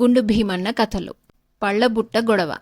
గుండు భీమన్న కథలు. పళ్ళబుట్ట గొడవ.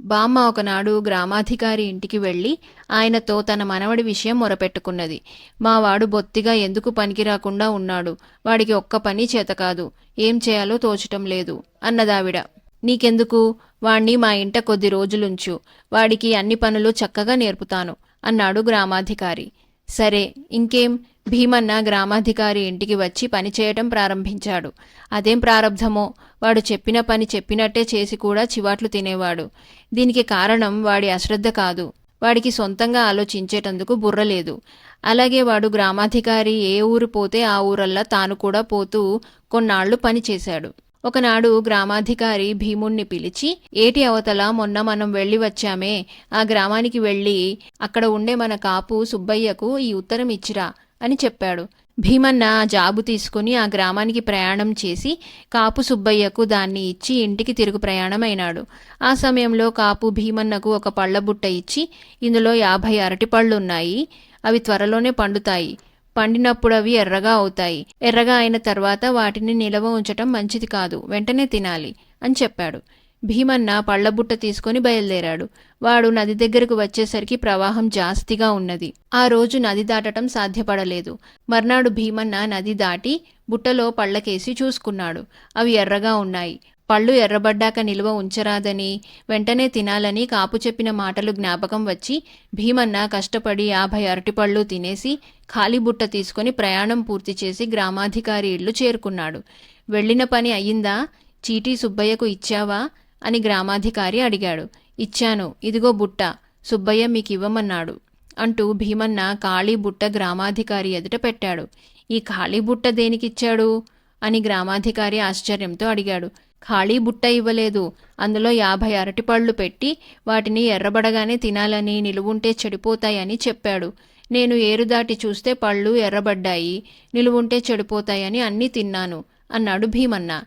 బామ్మ ఒకనాడు గ్రామాధికారి ఇంటికి వెళ్ళి ఆయనతో తన మనవడి విషయం మొరపెట్టుకున్నది. మావాడు బొత్తిగా ఎందుకు పనికి రాకుండా ఉన్నాడు? వాడికి ఒక్క పని చేత కాదు. ఏం చేయాలో తోచటం లేదు అన్నదావిడ. నీకెందుకు? వాణ్ణి మా ఇంట కొద్ది రోజులుంచు. వాడికి అన్ని పనులు చక్కగా నేర్పుతాను అన్నాడు గ్రామాధికారి. సరే ఇంకేం? భీమన్న గ్రామాధికారి ఇంటికి వచ్చి పని చేయటం ప్రారంభించాడు. అదేం ప్రారంధమో వాడు చెప్పిన పని చెప్పినట్టే చేసి కూడా చివాట్లు తినేవాడు. దీనికి కారణం వాడి అశ్రద్ధ కాదు. వాడికి సొంతంగా ఆలోచించేటందుకు బుర్ర లేదు. అలాగే వాడు గ్రామాధికారి ఏ ఊరు పోతే ఆ ఊరల్లా తాను కూడా పోతూ కొన్నాళ్ళు పని చేశాడు. ఒకనాడు గ్రామాధికారి భీముణ్ణి పిలిచి ఏటి అవతల మొన్న మనం వెళ్ళి వచ్చామే. ఆ గ్రామానికి వెళ్ళి అక్కడ ఉండే మన కాపు సుబ్బయ్యకు ఈ ఉత్తరం ఇచ్చిరా అని చెప్పాడు. భీమన్న ఆ జాబు తీసుకుని ఆ గ్రామానికి ప్రయాణం చేసి కాపు సుబ్బయ్యకు దాన్ని ఇచ్చి ఇంటికి తిరుగు ప్రయాణం అయినాడు ఆ సమయంలో కాపు భీమన్నకు ఒక పళ్ళబుట్ట ఇచ్చి ఇందులో యాభై అరటి పళ్ళున్నాయి. అవి త్వరలోనే పండుతాయి. పండినప్పుడు అవి ఎర్రగా అవుతాయి. ఎర్రగా అయిన తర్వాత వాటిని నిలవ ఉంచటం మంచిది కాదు. వెంటనే తినాలి అని చెప్పాడు. భీమన్న పళ్ళబుట్ట తీసుకుని బయలుదేరాడు. వాడు నది దగ్గరకు వచ్చేసరికి ప్రవాహం జాస్తిగా ఉన్నది. ఆ రోజు నది దాటటం సాధ్యపడలేదు. మర్నాడు భీమన్న నది దాటి బుట్టలో పళ్ళకేసి చూసుకున్నాడు. అవి ఎర్రగా ఉన్నాయి. పళ్ళు ఎర్రబడ్డాక నిలువ ఉంచరాదని వెంటనే తినాలని కాపు చెప్పిన మాటలు జ్ఞాపకం వచ్చి భీమన్న కష్టపడి యాభై అరటిపళ్ళు తినేసి ఖాళీ బుట్ట తీసుకుని ప్రయాణం పూర్తి చేసి గ్రామాధికారి ఇల్లు చేరుకున్నాడు. వెళ్ళిన పని అయ్యిందా? చీటీ సుబ్బయ్యకు ఇచ్చావా? అని గ్రామాధికారి అడిగాడు. ఇచ్చాను. ఇదిగో బుట్ట. సుబ్బయ్య మీకు ఇవ్వమన్నాడు అంటూ భీమన్న ఖాళీ బుట్ట గ్రామాధికారి ఎదుట పెట్టాడు. ఈ ఖాళీ బుట్ట దేనికిచ్చాడు? అని గ్రామాధికారి ఆశ్చర్యంతో అడిగాడు. ఖాళీ బుట్ట ఇవ్వలేదు. అందులో యాభై అరటిపళ్ళు పెట్టి వాటిని ఎర్రబడగానే తినాలని నిలువుంటే చెడిపోతాయని చెప్పాడు. నేను ఏరు దాటి చూస్తే పళ్ళు ఎర్రబడ్డాయి నిలువుంటే చెడిపోతాయని అన్నీ తిన్నాను అన్నాడు భీమన్న.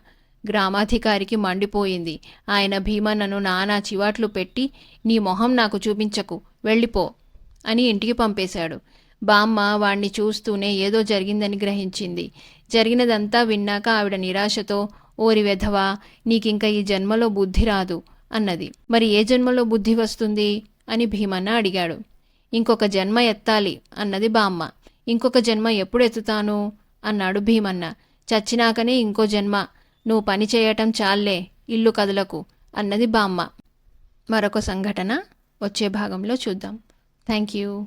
గ్రామాధికారికి మండిపోయింది. ఆయన భీమన్నను నానా చివాట్లు పెట్టి నీ మొహం నాకు చూపించకు వెళ్ళిపో అని ఇంటికి పంపేశాడు. బామ్మ వాణ్ణి చూస్తూనే ఏదో జరిగిందని గ్రహించింది. జరిగినదంతా విన్నాక ఆవిడ నిరాశతో ఓరి వెధవా నీకింక ఈ జన్మలో బుద్ధి రాదు అన్నది. మరి ఏ జన్మలో బుద్ధి వస్తుంది? అని భీమన్న అడిగాడు. ఇంకొక జన్మ ఎత్తాలి అన్నది బామ్మ. ఇంకొక జన్మ ఎప్పుడు ఎత్తుతాను? అన్నాడు భీమన్న. చచ్చినాకనే ఇంకో జన్మ. నువ్వు పని చేయటం చాలే ఇల్లు కదలకు అన్నది బామ్మ. మరొక సంఘటన వచ్చే భాగంలో చూద్దాం. Thank you.